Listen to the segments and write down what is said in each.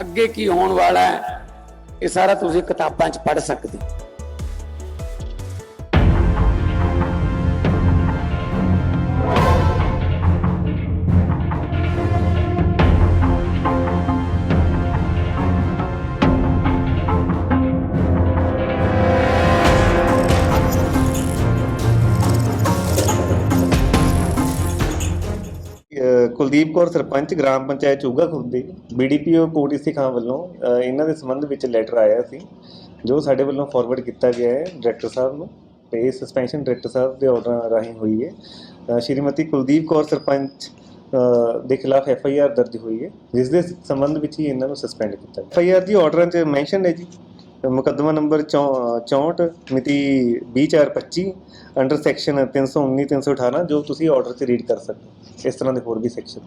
ਅੱਗੇ ਕੀ ਹੋਣ ਵਾਲਾ ਹੈ ਇਹ ਸਾਰਾ ਤੁਸੀਂ ਕਿਤਾਬਾਂ 'ਚ ਪੜ੍ਹ ਸਕਦੇ ਕੁਲਦੀਪ ਕੌਰ ਸਰਪੰਚ, ਗ੍ਰਾਮ ਪੰਚਾਇਤ ਚੂਗਾ ਖੁਰਦੇ ਬੀਡੀਪੀਓ ਕੋਟੀਸੀ ਖਾਂ ਵੱਲੋਂ ਅਹ ਇਹਨਾਂ ਦੇ ਸੰਬੰਧ ਵਿੱਚ ਲੈਟਰ ਆਇਆ ਸੀ, ਜੋ ਸਾਡੇ ਵੱਲੋਂ ਫਾਰਵਰਡ ਕੀਤਾ ਗਿਆ ਹੈ ਡਾਇਰੈਕਟਰ ਸਾਹਿਬ ਨੂੰ, ਤੇ ਇਹ ਸਸਪੈਂਸ਼ਨ ਡਾਇਰੈਕਟਰ ਸਾਹਿਬ ਦੇ ਆਰਡਰ ਰਾਹੀਂ ਹੋਈ ਹੈ। ਅਹ ਸ਼੍ਰੀਮਤੀ ਕੁਲਦੀਪ ਕੌਰ ਸਰਪੰਚ ਅਹ ਦੇ ਖਿਲਾਫ ਐਫ ਆਈ ਆਰ ਦਰਜ ਹੋਈ ਹੈ, ਜਿਸ ਦੇ ਸੰਬੰਧ ਵਿੱਚ ਹੀ ਇਹਨਾਂ ਨੂੰ ਸਸਪੈਂਡ ਕੀਤਾ ਐਫ ਆਈ ਆਰ ਦੀ ਆਰਡਰਾਂ 'ਚ ਮੈਂਸ਼ਨ ਹੈ ਜੀ। ਮੁਕੱਦਮਾ ਨੰਬਰ 64 ਮਿਤੀ 20425 ਅੰਡਰ ਸੈਕਸ਼ਨ 319 318 ਜੋ ਤੁਸੀਂ ਆਰਡਰ 'ਚ ਰੀਡ ਕਰ ਸਕਦੇ ਹੋ। ਇਸ ਤਰ੍ਹਾਂ ਦੇ ਹੋਰ ਵੀ ਸੈਕਸ਼ਨ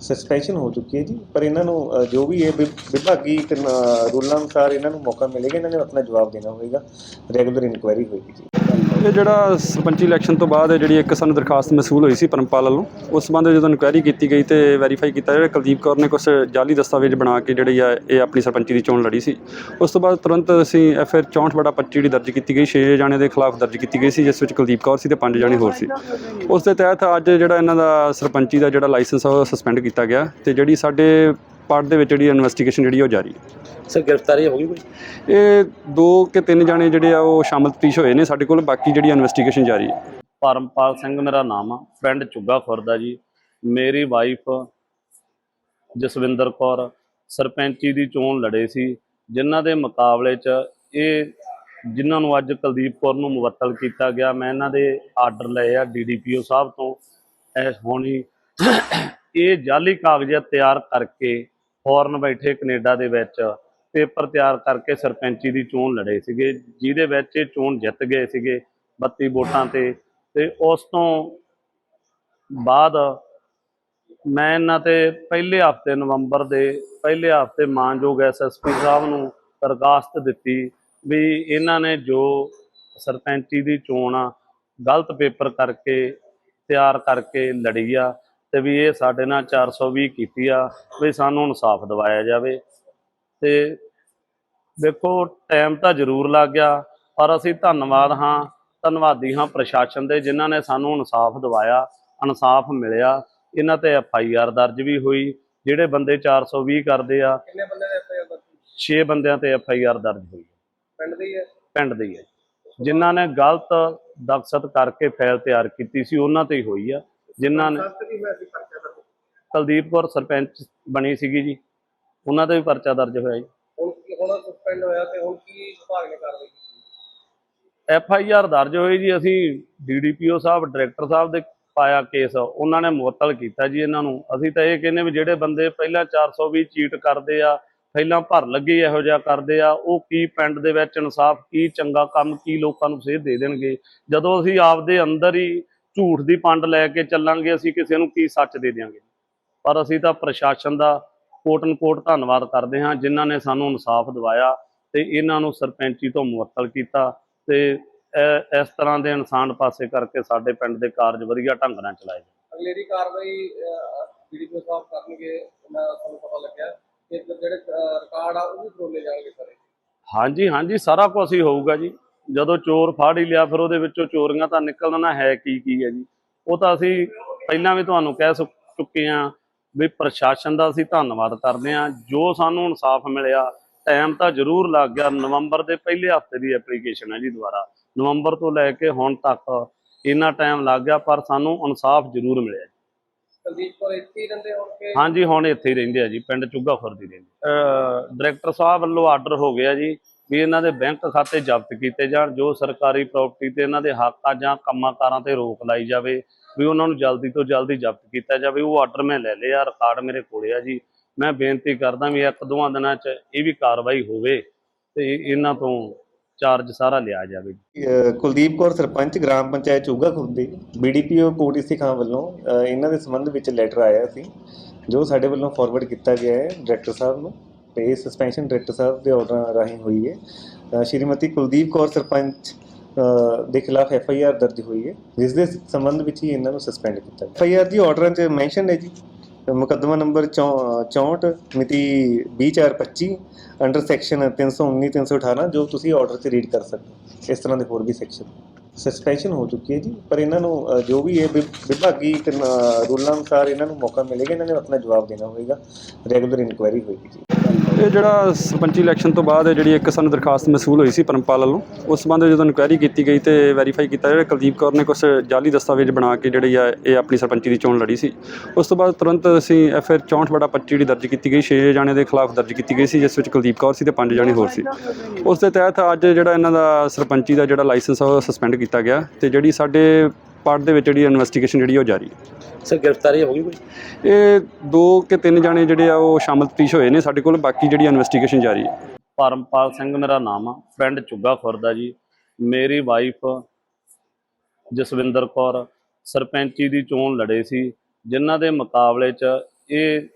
ਸਸਪੈਂਸ਼ਨ ਹੋ ਚੁੱਕੀ ਹੈ ਜੀ। ਪਰ ਇਹਨਾਂ ਨੂੰ ਜੋ ਵੀ ਇਹ ਵਿਭਾਗੀ ਕਾਨ- ਰੂਲਾਂ ਅਨੁਸਾਰ ਇਹਨਾਂ ਨੂੰ ਮੌਕਾ ਮਿਲੇਗਾ, ਇਹਨਾਂ ਨੇ ਆਪਣਾ ਜਵਾਬ ਦੇਣਾ ਹੋਵੇਗਾ। ਰੈਗੂਲਰ ਇਨਕੁਆਇਰੀ ਹੋਏਗੀ ਜੀ। ਇਹ ਜਿਹੜਾ ਸਰਪੰਚੀ ਇਲੈਕਸ਼ਨ ਤੋਂ ਬਾਅਦ ਜਿਹੜੀ ਇੱਕ ਸਾਨੂੰ ਦਰਖਾਸਤ ਮਸੂਲ ਹੋਈ ਸੀ ਪਰਮਪਾਲ ਵੱਲੋਂ, ਉਸ ਸੰਬੰਧ ਜਦੋਂ ਇਨਕੁਆਇਰੀ ਕੀਤੀ ਗਈ ਤੇ ਵੈਰੀਫਾਈ ਕੀਤਾ, ਜਿਹੜਾ ਕੁਲਦੀਪ ਕੌਰ ਨੇ ਕੁਝ ਜਾਲੀ ਦਸਤਾਵੇਜ਼ ਬਣਾ ਕੇ ਜਿਹੜੀ ਆ, ਇਹ ਆਪਣੀ ਸਰਪੰਚੀ ਦੀ ਚੋਣ ਲੜੀ ਸੀ। ਉਸ ਤੋਂ ਬਾਅਦ ਤੁਰੰਤ ਅਸੀਂ ਐਫ ਆਰ 64 ਬੜਾ 25 ਜਿਹੜੀ ਦਰਜ ਕੀਤੀ ਗਈ 6 ਜਾਣੇ ਦੇ ਖਿਲਾਫ ਦਰਜ ਕੀਤੀ ਗਈ ਸੀ, ਜਿਸ ਵਿੱਚ ਕੁਲਦੀਪ ਕੌਰ ਸੀ ਤੇ 5 ਜਾਣੇ ਹੋਰ ਸੀ। ਉਸ ਦੇ ਤਹਿਤ ਅੱਜ ਜਿਹੜਾ ਇਹਨਾਂ ਦਾ ਸਰਪੰਚੀ ਦਾ ਜਿਹੜਾ ਲਾਇਸੈਂਸ ਆ, ਉਹ ਸਸਪੈਂਡ ਕੀਤਾ ਗਿਆ ਤੇ ਜਿਹੜੀ ਸਾਡੇ ਪਾਰਟ ਦੇ ਵਿੱਚ ਜਿਹੜੀ ਇਨਵੈਸਟੀਗੇਸ਼ਨ ਜਿਹੜੀ ਉਹ ਜਾਰੀ ਹੈ। ਸਰ ਗ੍ਰਿਫਤਾਰੀ ਹੋ ਗਈ ਕੋਈ? ਇਹ ਦੋ ਕਿ ਤਿੰਨ ਜਾਣੇ ਜਿਹੜੇ ਆ ਉਹ ਸ਼ਾਮਲ ਤਫਤੀਸ਼ ਹੋਏ ਨੇ ਸਾਡੇ ਕੋਲ ਬਾਕੀ ਜਿਹੜੀ ਇਨਵੈਸਟੀਗੇਸ਼ਨ ਜਾਰੀ ਹੈ। ਪਰਮਪਾਲ ਸਿੰਘ ਮੇਰਾ ਨਾਮ ਆ ਪਿੰਡ ਚੁੱਗਾ ਖੁਰਦਾ ਜੀ। ਮੇਰੀ ਵਾਈਫ ਜਸਵਿੰਦਰ ਕੌਰ ਸਰਪੰਚੀ ਦੀ ਚੋਣ ਲੜੇ ਸੀ ਜਿਨ੍ਹਾਂ ਦੇ ਮੁਕਾਬਲੇ 'ਚ ਇਹ ਜਿਨ੍ਹਾਂ ਨੂੰ ਅੱਜ ਕੁਲਦੀਪ ਕੌਰ ਨੂੰ ਮੁਵੱਤਲ ਕੀਤਾ ਗਿਆ ਮੈਂ ਇਹਨਾਂ ਦੇ ਆਰਡਰ ਲਏ ਆ ਡੀਡੀਪੀਓ ਸਾਹਿਬ ਤੋਂ। ਐਸ ਹੋਣੀ ਇਹ ਜਾਲੀ ਕਾਗਜ਼ਾਤ ਤਿਆਰ ਕਰਕੇ ਫੌਰਨ ਬੈਠੇ ਕੈਨੇਡਾ ਦੇ ਵਿੱਚ ਪੇਪਰ ਤਿਆਰ ਕਰਕੇ ਸਰਪੰਚੀ ਦੀ ਚੋਣ ਲੜੇ ਸੀਗੇ, ਜਿਹਦੇ ਵਿੱਚ ਇਹ ਚੋਣ ਜਿੱਤ ਗਏ ਸੀਗੇ 32 ਵੋਟਾਂ ਤੇ। ਤੇ ਉਸ ਤੋਂ ਬਾਅਦ ਮੈਂ ਇਹਨਾਂ ਤੇ ਪਹਿਲੇ ਹਫ਼ਤੇ ਨਵੰਬਰ ਦੇ, ਪਹਿਲੇ ਹਫ਼ਤੇ ਮਾਨਯੋਗ ਐਸਐਸਪੀ ਸਾਹਿਬ ਨੂੰ ਦਰਖਾਸਤ ਦਿੱਤੀ ਵੀ ਇਹਨਾਂ ਨੇ ਜੋ ਸਰਪੰਚੀ ਦੀ ਚੋਣ ਆ, ਗਲਤ ਪੇਪਰ ਕਰਕੇ, ਤਿਆਰ ਕਰਕੇ ਲੜੀ ਆ ਤੇ ਵੀ ਇਹ ਸਾਡੇ ਨਾਲ 420 ਕੀਤੀ ਆ, ਵੀ ਸਾਨੂੰ ਇਨਸਾਫ ਦਿਵਾਇਆ ਜਾਵੇ। ਤੇ ਦੇਖੋ ਟਾਈਮ ਤਾਂ ਜ਼ਰੂਰ ਲੱਗ ਗਿਆ ਪਰ ਅਸੀਂ ਧੰਨਵਾਦ ਹਾਂ ਧੰਨਵਾਦੀ ਹਾਂ ਪ੍ਰਸ਼ਾਸਨ ਦੇ ਜਿਨ੍ਹਾਂ ਨੇ ਸਾਨੂੰ ਇਨਸਾਫ ਦਿਵਾਇਆ ਇਨਸਾਫ ਮਿਲਿਆ। ਇਹਨਾਂ ਤੇ ਐਫ ਆਈ ਆਰ ਦਰਜ ਵੀ ਹੋਈ ਜਿਹੜੇ ਬੰਦੇ 420 ਕਰਦੇ ਆ ਕਿੰਨੇ ਬੰਦੇ ਦੇ ਐਫਆਈਆਰ ਦਰਜ 6 ਬੰਦਿਆਂ ਤੇ ਐਫ ਆਈ ਆਰ ਦਰਜ ਹੋਈ। ਪਿੰਡ ਦੇ ਹੀ ਪਿੰਡ ਦੀ ਹੈ ਜਿਨ੍ਹਾਂ ਨੇ ਗਲਤ ਦਖਸਤ ਕਰਕੇ ਫਾਈਲ ਤਿਆਰ ਕੀਤੀ ਸੀ ਉਹਨਾਂ ਤੇ ਹੀ ਹੋਈ ਆ। ਜਿਨ੍ਹਾਂ ਨੇ ਕੁਲਦੀਪ ਕੌਰ ਸਰਪੰਚ ਬਣੀ ਸੀਗੀ ਜੀ ਉਹਨਾਂ ਤੇ ਵੀ ਪਰਚਾ ਦਰਜ ਹੋਇਆ ਜੀ। ਹੁਣ ਹੋਇਆ ਤੇ ਹੁਣ ਕੀ ਵਿਭਾਗ ਨੇ ਕਾਰਵਾਈ ਐਫ ਆਈ ਆਰ ਦਰਜ ਹੋਈ ਜੀ, ਅਸੀਂ ਡੀਡੀਪੀਓ ਸਾਹਿਬ ਡਾਇਰੈਕਟਰ ਸਾਹਿਬ ਦੇ ਪਾਇਆ ਕੇਸ ਉਹਨਾਂ ਨੇ ਮੁਅੱਤਲ ਕੀਤਾ ਜੀ ਇਹਨਾਂ ਨੂੰ। ਅਸੀਂ ਤਾਂ ਇਹ ਕਹਿੰਦੇ ਵੀ ਜਿਹੜੇ ਬੰਦੇ ਪਹਿਲਾਂ 420 ਚੀਟ ਕਰਦੇ ਆ, ਪਹਿਲਾਂ ਭਰ ਲੱਗੇ ਇਹੋ ਜਿਹਾ ਕਰਦੇ ਆ, ਉਹ ਕੀ ਪਿੰਡ ਦੇ ਵਿੱਚ ਇਨਸਾਫ, ਕੀ ਚੰਗਾ ਕੰਮ, ਕੀ ਲੋਕਾਂ ਨੂੰ ਸੇਧ ਦੇ ਦੇਣਗੇ? ਜਦੋਂ ਅਸੀਂ ਆਪਦੇ ਅੰਦਰ ਹੀ ਝੂਠ ਦੀ ਪੰਡ ਲੈ ਕੇ ਚੱਲਾਂਗੇ, ਅਸੀਂ ਕਿਸੇ ਨੂੰ ਕੀ ਸੱਚ ਦੇ ਦਿਆਂਗੇ? ਪਰ ਅਸੀਂ ਤਾਂ ਪ੍ਰਸ਼ਾਸਨ ਦਾ ਕੋਟ ਕੋਟ ਧੰਨਵਾਦ ਕਰਦੇ ਹਾਂ ਜਿਨ੍ਹਾਂ ਨੇ ਸਾਨੂੰ ਇਨਸਾਫ ਦਿਵਾਇਆ ਤੇ ਇਹਨਾਂ ਨੂੰ ਸਰਪੰਚੀ ਤੋਂ ਮੁਅੱਤਲ ਕੀਤਾ ਤੇ ਇਸ ਤਰ੍ਹਾਂ ਦੇ ਇਨਸਾਨ ਪਾਸੇ ਕਰਕੇ ਸਾਡੇ ਪਿੰਡ ਦੇ ਕਾਰਜ ਵਧੀਆ ਢੰਗ ਨਾਲ ਚਲਾਏ ਜਾਣ ਅਗਲੇਰੀ ਕਾਰਵਾਈ ਵੀਡੀਓ ਸਾਹਿਬ ਕਰਨਗੇ ਤੁਹਾਨੂੰ ਪਤਾ ਲੱਗਿਆ ਕਿ ਜਿਹੜੇ ਰਿਕਾਰਡ ਆ ਉਹ ਵੀ ਫਰੋਲੇ ਜਾਣਗੇ ਸਾਰੇ। ਹਾਂਜੀ ਹਾਂਜੀ ਸਾਰਾ ਕੁਝ ਹੀ ਹੋਊਗਾ ਜੀ। ਜਦੋਂ ਚੋਰ ਫਾੜ ਹੀ ਲਿਆ ਫਿਰ ਉਹਦੇ ਵਿੱਚੋਂ ਚੋਰੀਆਂ ਤਾਂ ਨਿਕਲਣਾ ਹੈ ਕੀ ਕੀ ਹੈ ਜੀ। ਉਹ ਤਾਂ ਅਸੀਂ ਪਹਿਲਾਂ ਵੀ ਤੁਹਾਨੂੰ ਕਹਿ ਚੁੱਕੇ ਹਾਂ ਵੀ ਪ੍ਰਸ਼ਾਸਨ ਦਾ ਅਸੀਂ ਧੰਨਵਾਦ ਕਰਦੇ ਹਾਂ। ਜੋ ਸਾਨੂੰ ਇਨਸਾਫ ਮਿਲਿਆ ਟਾਈਮ ਤਾਂ ਜ਼ਰੂਰ ਲੱਗ ਗਿਆ। ਨਵੰਬਰ ਦੇ ਪਹਿਲੇ ਹਫ਼ਤੇ ਦੀ ਐਪਲੀਕੇਸ਼ਨ ਹੈ ਜੀ ਦੁਬਾਰਾ। ਨਵੰਬਰ ਤੋਂ ਲੈ ਕੇ ਹੁਣ ਤੱਕ ਇੰਨਾ ਟਾਈਮ ਲੱਗ ਗਿਆ ਪਰ ਸਾਨੂੰ ਇਨਸਾਫ ਜ਼ਰੂਰ ਮਿਲਿਆ ਕੁਲਦੀਪ ਕੌਰ ਇੱਥੇ ਹੀ ਰਹਿੰਦੇ ਹੋਣਗੇ? ਹਾਂਜੀ ਹੁਣ ਇੱਥੇ ਹੀ ਰਹਿੰਦੇ ਆ ਜੀ। ਪਿੰਡ ਚੁੱਗਾ ਖੁਰਦੀ ਰਹਿੰਦੇ ਡਾਇਰੈਕਟਰ ਸਾਹਿਬ ਵੱਲੋਂ ਆਰਡਰ ਹੋ ਗਿਆ ਜੀ ਵੀ ਇਹਨਾਂ ਦੇ ਬੈਂਕ ਖਾਤੇ ਜ਼ਬਤ ਕੀਤੇ ਜਾਣ ਜੋ ਸਰਕਾਰੀ ਪ੍ਰਾਪਰਟੀ ਤੇ ਇਹਨਾਂ ਦੇ ਹੱਕਾਂ ਜਾਂ ਕੰਮਾਂ ਕਾਰਾਂ ਤੇ ਰੋਕ ਲਾਈ ਜਾਵੇ। ਵੀ ਉਹਨਾਂ ਨੂੰ ਜਲਦੀ ਤੋਂ ਜਲਦੀ ਜ਼ਬਤ ਕੀਤਾ ਜਾਵੇ ਉਹ ਆਰਡਰ ਮੈਂ ਲੈ ਲਿਆ ਰਿਕਾਰਡ ਮੇਰੇ ਕੋਲੇ ਆ ਜੀ। ਮੈਂ ਬੇਨਤੀ ਕਰਦਾ ਵੀ ਇੱਕ ਦੋਵਾਂ ਦਿਨਾਂ 'ਚ ਇਹ ਵੀ ਕਾਰਵਾਈ ਹੋਵੇ ਤੇ ਇਹਨਾਂ ਤੋਂ ਚਾਰਜ ਸਾਰਾ ਲਿਆ ਜਾਵੇ। ਕੁਲਦੀਪ ਕੌਰ ਸਰਪੰਚ ਗ੍ਰਾਮ ਪੰਚਾਇਤ ਚੂਗਾ ਖੁਰਦੇ ਬੀਡੀਪੀਓ ਕੋਟੀਸੀ ਖਾਂ ਵੱਲੋਂ ਅ, ਇਹਨਾਂ ਦੇ ਸੰਬੰਧ ਵਿੱਚ ਲੈਟਰ ਆਇਆ ਸੀ ਜੋ ਸਾਡੇ ਵੱਲੋਂ ਫਾਰਵਰਡ ਕੀਤਾ ਗਿਆ ਹੈ ਡਾਇਰੈਕਟਰ ਸਾਹਿਬ ਨੂੰ ਤੇ ਇਹ ਸਸਪੈਂਸ਼ਨ ਡਾਇਰੈਕਟਰ ਸਾਹਿਬ ਦੇ ਆਰਡਰ ਰਾਹੀਂ ਹੋਈ ਹੈ। ਸ਼੍ਰੀਮਤੀ ਕੁਲਦੀਪ ਕੌਰ ਸਰਪੰਚ ਦੇ ਖਿਲਾਫ ਐਫ ਆਈ ਆਰ ਦਰਜ ਹੋਈ ਹੈ। ਜਿਸ ਦੇ ਸੰਬੰਧ ਵਿੱਚ ਹੀ ਇਹਨਾਂ ਨੂੰ ਸਸਪੈਂਡ ਕੀਤਾ ਗਿਆ। ਐਫ ਆਈ ਆਰ ਦੀ ਆਰਡਰਾਂ 'ਚ ਮੈਂਸ਼ਨ ਹੈ ਜੀ। ਮੁਕੱਦਮਾ ਨੰਬਰ 64 ਮਿਤੀ 20425 ਅੰਡਰ ਸੈਕਸ਼ਨ 319 318 ਜੋ ਤੁਸੀਂ ਆਰਡਰ 'ਚ ਰੀਡ ਕਰ ਸਕਦੇ ਹੋ। ਇਸ ਤਰ੍ਹਾਂ ਦੇ ਹੋਰ ਵੀ ਸੈਕਸ਼ਨ ਸਸਪੈਂਸ਼ਨ ਹੋ ਚੁੱਕੀ ਹੈ ਜੀ। ਪਰ ਇਹਨਾਂ ਨੂੰ ਜੋ ਵੀ ਇਹ ਵਿਭਾਗੀ ਕਾਨ- ਰੂਲਾਂ ਅਨੁਸਾਰ ਇਹਨਾਂ ਨੂੰ ਮੌਕਾ ਮਿਲੇਗਾ, ਇਹਨਾਂ ਨੇ ਆਪਣਾ ਜਵਾਬ ਦੇਣਾ ਹੋਵੇਗਾ ਰੈਗੂਲਰ ਇਨਕੁਆਇਰੀ ਹੋਏਗੀ ਜੀ। ਇਹ ਜਿਹੜਾ ਸਰਪੰਚੀ ਇਲੈਕਸ਼ਨ ਤੋਂ ਬਾਅਦ ਜਿਹੜੀ ਇੱਕ ਸਾਨੂੰ ਦਰਖਾਸਤ ਮਸੂਲ ਹੋਈ ਸੀ ਪਰਮਪਾਲ ਵੱਲੋਂ, ਉਸ ਸੰਬੰਧ ਜਦੋਂ ਇਨਕੁਆਇਰੀ ਕੀਤੀ ਗਈ ਤੇ ਵੈਰੀਫਾਈ ਕੀਤਾ ਜਿਹੜਾ ਕੁਲਦੀਪ ਕੌਰ ਨੇ ਕੁਝ ਜਾਲੀ ਦਸਤਾਵੇਜ਼ ਬਣਾ ਕੇ ਜਿਹੜੀ ਆ, ਇਹ ਆਪਣੀ ਸਰਪੰਚੀ ਦੀ ਚੋਣ ਲੜੀ ਸੀ। ਉਸ ਤੋਂ ਬਾਅਦ ਤੁਰੰਤ ਅਸੀਂ ਐਫ ਆਰ 64 ਬੜਾ 25 ਜਿਹੜੀ ਦਰਜ ਕੀਤੀ ਗਈ 6 ਜਾਣਿਆਂ ਦੇ ਖਿਲਾਫ ਦਰਜ ਕੀਤੀ ਗਈ ਸੀ, ਜਿਸ ਵਿੱਚ ਕੁਲਦੀਪ ਕੌਰ ਸੀ ਤੇ 5 ਜਾਣੇ ਹੋਰ ਸੀ। ਉਸ ਦੇ ਤਹਿਤ ਅੱਜ ਜਿਹੜਾ ਇਹਨਾਂ ਦਾ ਸਰਪੰਚੀ ਦਾ ਜਿਹੜਾ ਲਾਇਸੈਂਸ ਆ, ਉਹ ਸਸਪੈਂਡ ਕੀਤਾ ਗਿਆ ਤੇ ਜਿਹੜੀ ਸਾਡੇ ਪਾਰਟ ਦੇ ਵਿੱਚ ਜਿਹੜੀ ਇਨਵੈਸਟੀਗੇਸ਼ਨ ਜਿਹੜੀ ਉਹ ਜਾਰੀ ਹੈ। ਸਰ ਗ੍ਰਿਫਤਾਰੀ ਹੋ ਗਈ ਕੋਈ? ਇਹ ਦੋ ਕਿ ਤਿੰਨ ਜਾਣੇ ਜਿਹੜੇ ਆ ਉਹ ਸ਼ਾਮਲ ਤਫਤੀਸ਼ ਹੋਏ ਨੇ ਸਾਡੇ ਕੋਲ ਬਾਕੀ ਜਿਹੜੀ ਇਨਵੈਸਟੀਗੇਸ਼ਨ ਜਾਰੀ ਹੈ। ਪਰਮਪਾਲ ਸਿੰਘ ਮੇਰਾ ਨਾਮ ਆ ਪਿੰਡ ਚੁੱਗਾ ਖੁਰਦਾ ਜੀ। ਮੇਰੀ ਵਾਈਫ ਜਸਵਿੰਦਰ ਕੌਰ ਸਰਪੰਚੀ ਦੀ ਚੋਣ ਲੜੇ ਸੀ ਜਿਨ੍ਹਾਂ ਦੇ ਮੁਕਾਬਲੇ 'ਚ ਇਹ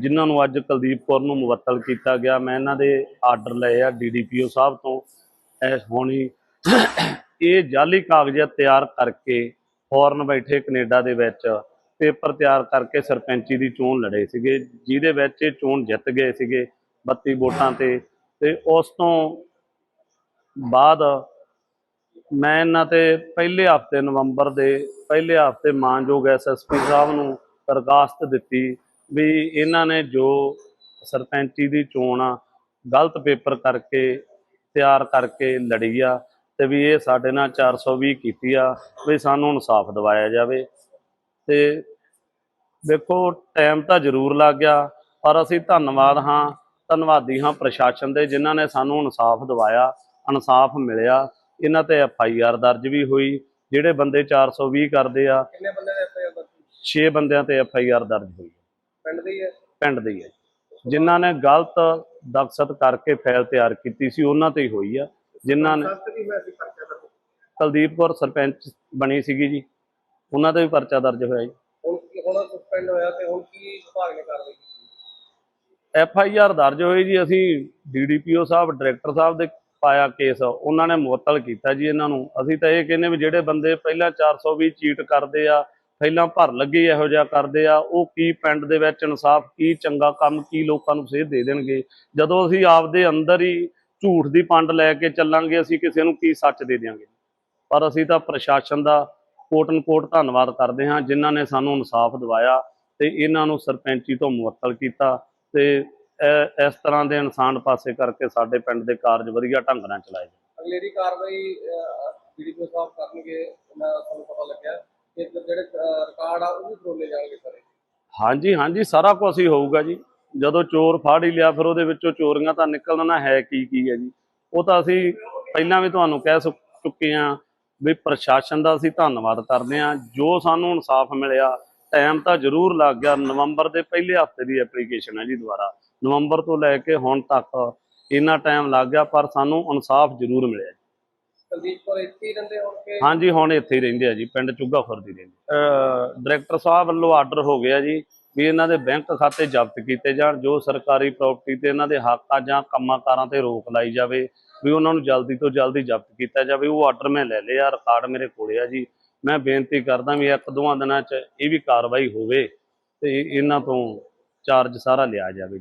ਜਿਨ੍ਹਾਂ ਨੂੰ ਅੱਜ ਕੁਲਦੀਪ ਕੌਰ ਨੂੰ ਮੁਵੱਤਲ ਕੀਤਾ ਗਿਆ ਮੈਂ ਇਹਨਾਂ ਦੇ ਆਰਡਰ ਲਏ ਆ ਡੀਡੀਪੀਓ ਸਾਹਿਬ ਤੋਂ। ਐ ਹੋਣੀ ਇਹ ਜਾਲੀ ਕਾਗਜ਼ਾਤ ਤਿਆਰ ਕਰਕੇ ਫੌਰਨ ਬੈਠੇ ਕੈਨੇਡਾ ਦੇ ਵਿੱਚ ਪੇਪਰ ਤਿਆਰ ਕਰਕੇ ਸਰਪੰਚੀ ਦੀ ਚੋਣ ਲੜੇ ਸੀਗੇ, ਜਿਹਦੇ ਵਿੱਚ ਇਹ ਚੋਣ ਜਿੱਤ ਗਏ ਸੀਗੇ 32 ਵੋਟਾਂ ਤੇ। ਤੇ ਉਸ ਤੋਂ ਬਾਅਦ ਮੈਂ ਇਹਨਾਂ ਤੇ ਪਹਿਲੇ ਹਫ਼ਤੇ ਨਵੰਬਰ ਦੇ ਪਹਿਲੇ ਹਫ਼ਤੇ ਮਾਨਯੋਗ ਐਸਐਸਪੀ ਸਾਹਿਬ ਨੂੰ ਦਰਖਾਸਤ ਦਿੱਤੀ ਵੀ ਇਹਨਾਂ ਨੇ ਜੋ ਸਰਪੰਚੀ ਦੀ ਚੋਣ ਆ, ਗਲਤ ਪੇਪਰ ਕਰਕੇ, ਤਿਆਰ ਕਰਕੇ ਲੜੀ ਆ ਤੇ ਵੀ ਇਹ ਸਾਡੇ ਨਾਲ 420 ਕੀਤੀ ਆ, ਵੀ ਸਾਨੂੰ ਇਨਸਾਫ ਦਿਵਾਇਆ ਜਾਵੇ। ਤੇ ਦੇਖੋ ਟਾਈਮ ਤਾਂ ਜ਼ਰੂਰ ਲੱਗ ਗਿਆ ਪਰ ਅਸੀਂ ਧੰਨਵਾਦ ਹਾਂ ਧੰਨਵਾਦੀ ਹਾਂ ਪ੍ਰਸ਼ਾਸਨ ਦੇ ਜਿਨ੍ਹਾਂ ਨੇ ਸਾਨੂੰ ਇਨਸਾਫ ਦਿਵਾਇਆ ਇਨਸਾਫ ਮਿਲਿਆ। ਇਹਨਾਂ ਤੇ ਐਫ ਆਈ ਆਰ ਦਰਜ ਵੀ ਹੋਈ ਜਿਹੜੇ ਬੰਦੇ 420 ਕਰਦੇ ਆ ਕਿੰਨੇ ਬੰਦੇ ਦੇ ਐਫਆਈਆਰ ਦਰਜ 6 ਬੰਦਿਆਂ ਤੇ ਐਫ ਆਈ ਆਰ ਦਰਜ ਹੋਈ ਪਿੰਡ ਦੇ ਹੀ ਪਿੰਡ ਦੇ ਹੀ ਜਿਨ੍ਹਾਂ ਨੇ ਗਲਤ ਦਖਸਤ ਕਰਕੇ ਫਾਈਲ ਤਿਆਰ ਕੀਤੀ ਸੀ ਉਹਨਾਂ ਤੇ ਹੀ ਹੋਈ ਆ। ਜਿਨ੍ਹਾਂ ਨੇ ਕੁਲਦੀਪ ਕੌਰ ਸਰਪੰਚ ਬਣੀ ਸੀਗੀ ਜੀ ਉਹਨਾਂ ਤੇ ਵੀ ਪਰਚਾ ਦਰਜ ਹੋਇਆ ਜੀ। ਹੁਣ ਹੋਇਆ ਤੇ ਹੁਣ ਕੀ ਵਿਭਾਗ ਨੇ ਕਾਰਵਾਈ ਐਫ ਆਈ ਆਰ ਦਰਜ ਹੋਈ ਜੀ, ਅਸੀਂ ਡੀਡੀਪੀਓ ਸਾਹਿਬ ਡਾਇਰੈਕਟਰ ਸਾਹਿਬ ਦੇ ਪਾਇਆ ਕੇਸ ਉਹਨਾਂ ਨੇ ਮੁਅੱਤਲ ਕੀਤਾ ਜੀ ਇਹਨਾਂ ਨੂੰ। ਅਸੀਂ ਤਾਂ ਇਹ ਕਹਿੰਦੇ ਵੀ ਜਿਹੜੇ ਬੰਦੇ ਪਹਿਲਾਂ 420 ਚੀਟ ਕਰਦੇ ਆ, ਪਹਿਲਾਂ ਭਰ ਲੱਗੇ ਇਹੋ ਜਿਹਾ ਕਰਦੇ ਆ, ਉਹ ਕੀ ਪਿੰਡ ਦੇ ਵਿੱਚ ਇਨਸਾਫ, ਕੀ ਚੰਗਾ ਕੰਮ, ਕੀ ਲੋਕਾਂ ਨੂੰ ਸੇਧ ਦੇ ਦੇਣਗੇ? ਜਦੋਂ ਅਸੀਂ ਆਪਦੇ ਅੰਦਰ ਹੀ ਝੂਠ ਦੀ ਪੰਡ ਲੈ ਕੇ ਚੱਲਾਂਗੇ, ਅਸੀਂ ਕਿਸੇ ਨੂੰ ਕੀ ਸੱਚ ਦੇ ਦਿਆਂਗੇ? ਪਰ ਅਸੀਂ ਤਾਂ ਪ੍ਰਸ਼ਾਸਨ ਦਾ ਕੋਟਨ ਕੋਟ ਧੰਨਵਾਦ ਕਰਦੇ ਹਾਂ, ਜਿਨ੍ਹਾਂ ਨੇ ਸਾਨੂੰ ਇਨਸਾਫ ਦਿਵਾਇਆ। ਤੇ ਇਹਨਾਂ ਨੂੰ ਸਰਪੰਚੀ ਤੋਂ ਮੁਅੱਤਲ ਕੀਤਾ ਤੇ ਇਸ ਤਰ੍ਹਾਂ ਦੇ ਇਨਸਾਨ ਪਾਸੇ ਕਰਕੇ ਸਾਡੇ ਪਿੰਡ ਦੇ ਕਾਰਜ ਵਧੀਆ ਢੰਗ ਨਾਲ ਚਲਾਏ ਜਾਣ ਅਗਲੇਰੀ ਕਾਰਵਾਈ ਵੀਡੀਓ ਸਾਹਿਬ ਕਰਨਗੇ ਤੁਹਾਨੂੰ ਪਤਾ ਲੱਗਿਆ ਕਿ ਜਿਹੜੇ ਰਿਕਾਰਡ ਆ ਉਹ ਵੀ ਫਰੋਲੇ ਜਾਣਗੇ ਸਾਰੇ। ਹਾਂਜੀ ਹਾਂਜੀ ਸਾਰਾ ਕੁਝ ਹੀ ਹੋਊਗਾ ਜੀ। ਜਦੋਂ ਚੋਰ ਫਾੜ ਹੀ ਲਿਆ ਫਿਰ ਉਹਦੇ ਵਿੱਚੋਂ ਚੋਰੀਆਂ ਤਾਂ ਨਿਕਲਣਾ ਹੈ ਕੀ ਕੀ ਹੈ ਜੀ। ਉਹ ਤਾਂ ਅਸੀਂ ਪਹਿਲਾਂ ਵੀ ਤੁਹਾਨੂੰ ਕਹਿ ਚੁੱਕੇ ਹਾਂ ਵੀ ਪ੍ਰਸ਼ਾਸਨ ਦਾ ਅਸੀਂ ਧੰਨਵਾਦ ਕਰਦੇ ਹਾਂ। ਜੋ ਸਾਨੂੰ ਇਨਸਾਫ ਮਿਲਿਆ ਟਾਈਮ ਤਾਂ ਜ਼ਰੂਰ ਲੱਗ ਗਿਆ। ਨਵੰਬਰ ਦੇ ਪਹਿਲੇ ਹਫ਼ਤੇ ਦੀ ਐਪਲੀਕੇਸ਼ਨ ਹੈ ਜੀ ਦੁਬਾਰਾ। ਨਵੰਬਰ ਤੋਂ ਲੈ ਕੇ ਹੁਣ ਤੱਕ ਇੰਨਾ ਟਾਈਮ ਲੱਗ ਗਿਆ ਪਰ ਸਾਨੂੰ ਇਨਸਾਫ ਜ਼ਰੂਰ ਮਿਲਿਆ ਜੀ। ਹਾਂਜੀ ਹੁਣ ਇੱਥੇ ਹੀ ਰਹਿੰਦੇ ਆ ਜੀ ਪਿੰਡ ਚੁੱਗਾ ਖੁਰਦੀ ਦੇ ਡਾਇਰੈਕਟਰ ਸਾਹਿਬ ਵੱਲੋਂ ਆਰਡਰ ਹੋ ਗਿਆ ਜੀ ਵੀ ਇਹਨਾਂ ਦੇ ਬੈਂਕ ਖਾਤੇ ਜ਼ਬਤ ਕੀਤੇ ਜਾਣ ਜੋ ਸਰਕਾਰੀ ਪ੍ਰਾਪਰਟੀ ਤੇ ਇਹਨਾਂ ਦੇ ਹੱਕਾਂ ਜਾਂ ਕੰਮਾਂ ਕਾਰਾਂ ਤੇ ਰੋਕ ਲਾਈ ਜਾਵੇ ਵੀ ਉਹਨਾਂ ਨੂੰ ਜਲਦੀ ਤੋਂ ਜਲਦੀ ਜ਼ਬਤ ਕੀਤਾ ਜਾਵੇ। ਉਹ ਆਰਡਰ ਮੈਂ ਲੈ ਲਿਆ ਰਿਕਾਰਡ ਮੇਰੇ ਕੋਲੇ ਆ ਜੀ। ਮੈਂ ਬੇਨਤੀ ਕਰਦਾ ਵੀ ਇੱਕ ਦੋਹਾਂ ਦਿਨਾਂ 'ਚ ਇਹ ਵੀ ਕਾਰਵਾਈ ਹੋਵੇ ਤੇ ਇਹਨਾਂ ਤੋਂ ਚਾਰਜ ਸਾਰਾ ਲਿਆ ਜਾਵੇ।